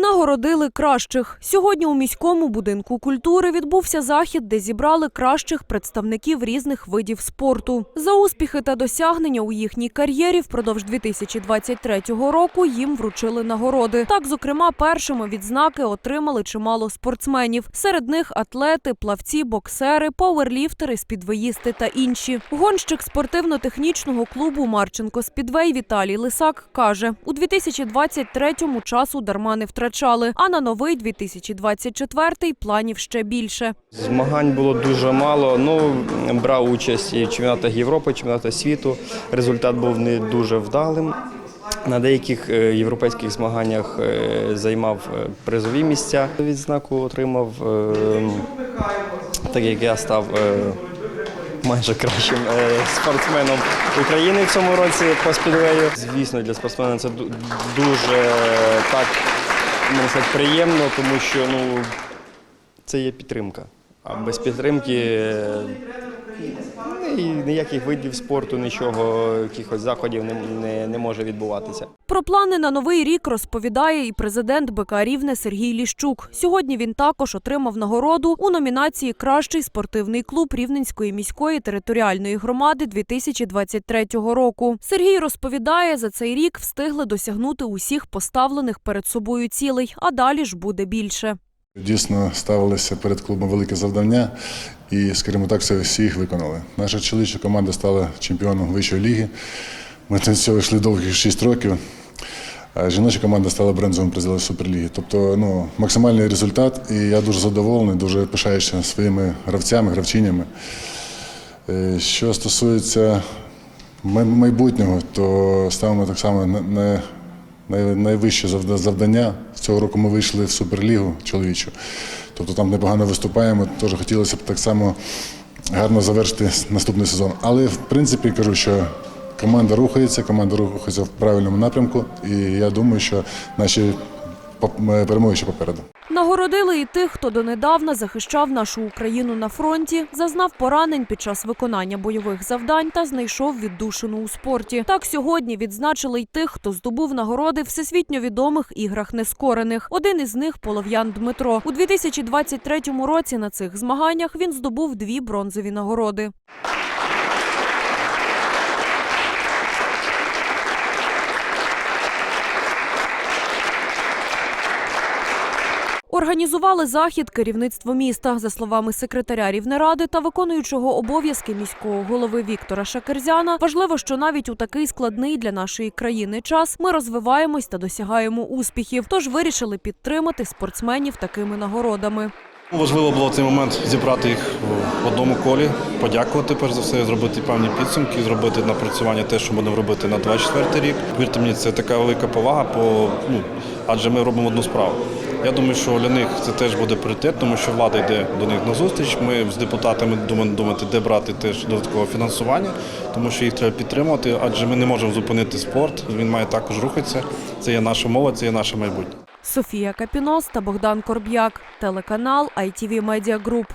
Нагородили кращих. Сьогодні у міському будинку культури відбувся захід, де зібрали кращих представників різних видів спорту. За успіхи та досягнення у їхній кар'єрі впродовж 2023 року їм вручили нагороди. Так, зокрема, першими відзнаки отримали чимало спортсменів. Серед них атлети, плавці, боксери, пауерліфтери, спідвеїсти та інші. Гонщик спортивно-технічного клубу Марченко Спідвей Віталій Лисак каже: у 2023-му часу дарма не втрачали, а на новий 2024-й планів ще більше. Змагань було дуже мало. Ну брав участь і в чемпіонатах Європи, чемпіонатах світу. Результат був не дуже вдалим. На деяких е, європейських змаганнях е, займав е, призові місця. Відзнаку отримав, так як я став майже кращим спортсменом України в цьому році по спідвею. Звісно, для спортсмена це ду- дуже так можна сказати, приємно, тому що ну, це є підтримка. А без підтримки і ніяких видів спорту, нічого, якихось заходів не, не, не може відбуватися. Про плани на новий рік розповідає і президент БК Рівне Сергій Ліщук. Сьогодні він також отримав нагороду у номінації Кращий спортивний клуб Рівненської міської територіальної громади 2023 року. Сергій розповідає, за цей рік встигли досягнути усіх поставлених перед собою цілей, а далі ж буде більше. Дійсно ставилися перед клубом велике завдання, і, скажімо так, всі їх виконали. Наша чоловіча команда стала чемпіоном вищої ліги. Ми до цього йшли довгих 6 років. А жіноча команда стала бронзовим призером Суперліги. Тобто ну, максимальний результат, і я дуже задоволений, дуже пишаюся своїми гравцями, гравчинями. Е, Що стосується майбутнього, то ставимо так само на- найвище завда- завдання. Цього року ми вийшли в Суперлігу чоловічу. Тобто там непогано виступаємо. Теж хотілося б так само гарно завершити наступний сезон. Але в принципі кажу, що команда рухається, команда рухається в правильному напрямку, і я думаю, що наші перемоги ще попереду. Нагородили і тих, хто донедавна захищав нашу Україну на фронті, зазнав поранень під час виконання бойових завдань та знайшов віддушину у спорті. Так сьогодні відзначили й тих, хто здобув нагороди всесвітньо відомих іграх нескорених. Один із них Полов'ян Дмитро. У 2023 році на цих змаганнях він здобув дві бронзові нагороди. Організували захід керівництво міста. За словами секретаря Рівнеради та виконуючого обов'язки міського голови Віктора Шакерзяна, важливо, що навіть у такий складний для нашої країни час ми розвиваємось та досягаємо успіхів. Тож вирішили підтримати спортсменів такими нагородами. Важливо було в цей момент зібрати їх в одному колі, подякувати перш за все, зробити певні підсумки, зробити напрацювання те, що будемо робити на 24 рік. Вірте мені, це така велика повага, по, ну, адже ми робимо одну справу. Я думаю, що для них це теж буде пріоритет, тому що влада йде до них на зустріч. Ми з депутатами думаємо думати, де брати теж додаткове фінансування, тому що їх треба підтримувати, адже ми не можемо зупинити спорт. Він має також рухатися. Це є наша мова, це є наше майбутнє. Софія Капінос та Богдан Корб'як, телеканал ITV Media Group.